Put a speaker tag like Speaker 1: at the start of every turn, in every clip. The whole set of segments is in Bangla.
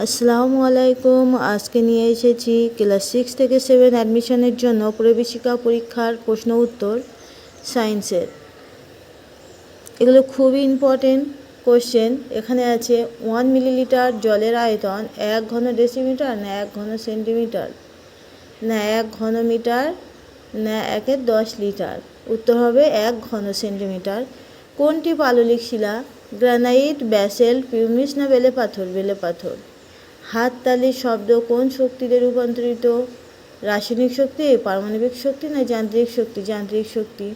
Speaker 1: আসসালামু আলাইকুম। আজকে নিয়ে এসেছি ক্লাস সিক্স থেকে সেভেন অ্যাডমিশনের জন্য প্রবেশিকা পরীক্ষার প্রশ্ন উত্তর সায়েন্সের। এগুলো খুবই ইম্পর্টেন্ট কোশ্চেন এখানে আছে ওয়ান মিলিলিটার জলের আয়তন এক ঘন ডেসিমিটার না এক ঘন সেন্টিমিটার না এক ঘন মিটার না একের দশ লিটার উত্তর হবে এক ঘন সেন্টিমিটার কোনটি পাললিক শিলা? গ্রানাইট, ব্যাসেল, পিউমিস না বেলে পাথর? বেলে পাথর। হাততালির শব্দ কোন শক্তিতে রূপান্তরিত? রাসায়নিক শক্তি, পারমাণবিক শক্তি না যান্ত্রিক শক্তি? যান্ত্রিক শক্তি।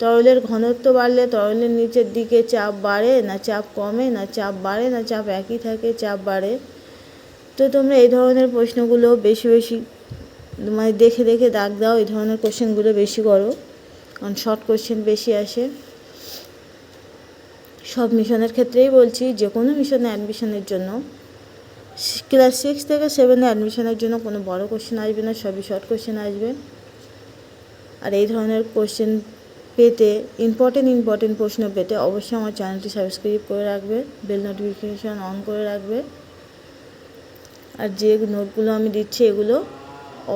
Speaker 1: তরলের ঘনত্ব বাড়লে তরলের নিচের দিকে চাপ বাড়ে না চাপ কমে না চাপ বাড়ে না চাপ একই থাকে, চাপ বাড়ে? তো তোমরা এই ধরনের প্রশ্নগুলো বেশি বেশি মানে দেখে দেখে দাগ দাও, এই ধরনের কোশ্চেনগুলো বেশি করো। কারণ শর্ট কোশ্চেন বেশি আসে। সব মিশনের ক্ষেত্রেই বলছি যে কোনো মিশনে অ্যাডমিশনের জন্য ক্লাস সিক্স থেকে সেভেনে অ্যাডমিশনের জন্য কোনো বড় কোশ্চেন আসবে না, সবই শর্ট কোশ্চেন আসবে। আর এই ধরনের কোশ্চেন পেতে ইম্পর্টেন্ট ইম্পর্টেন্ট প্রশ্ন পেতে অবশ্যই আমার চ্যানেলটি সাবস্ক্রাইব করে রাখবে বেল নোটিফিকেশান অন করে রাখবে। আর যে নোটগুলো আমি দিচ্ছি এগুলো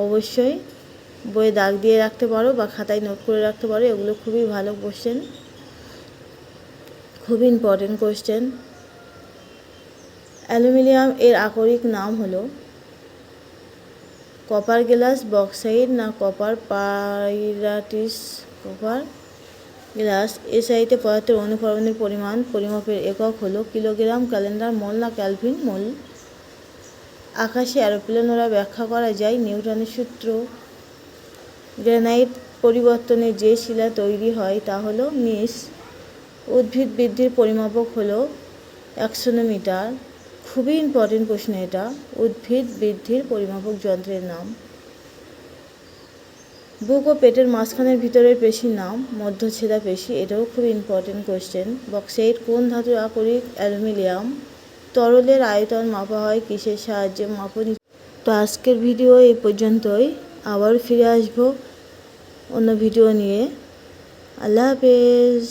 Speaker 1: অবশ্যই বইয়ে দাগ দিয়ে রাখতে পারো বা খাতায় নোট করে রাখতে পারো, এগুলো খুবই ভালো কোশ্চেন খুবই ইম্পর্টেন্ট কোশ্চেন অ্যালুমিনিয়াম এর আকরিক নাম হলো কপার গ্লাস বক্সাইড না কপার পাইরাটিস? কপার গ্লাস এ এসআইতে পদার্থের অনুকরণের পরিমাণ, পরিমাপের একক হলো কিলোগ্রাম, ক্যালেন্ডার, মোল না ক্যালভিন মোল? আকাশে অ্যারোপ্লেন ওরা ব্যাখ্যা করা যায় নিউটনের সূত্র। গ্রানাইট পরিবর্তনে যে শিলা তৈরি হয় তা হলো মিস উদ্ভিদ বৃদ্ধির পরিমাপক হলো একশো মিটার খুবই ইম্পর্টেন্ট প্রশ্ন এটা। উদ্ভিদ বৃদ্ধির পরিমাপক যন্ত্রের নাম। বুক ও পেটের মাঝখানের ভিতরের পেশির নাম মধ্যছেদা পেশি, এটাও খুব ইম্পর্টেন্ট কোশ্চেন বক্সাইড কোন ধাতুর আকরিক অ্যালুমিনিয়াম? তরলের আয়তন মাপা হয় কিসের সাহায্যে? মাপনি তো আজকের ভিডিও এই পর্যন্তই। আবার ফিরে আসব অন্য ভিডিও নিয়ে। আল্লাহ হাফেজ।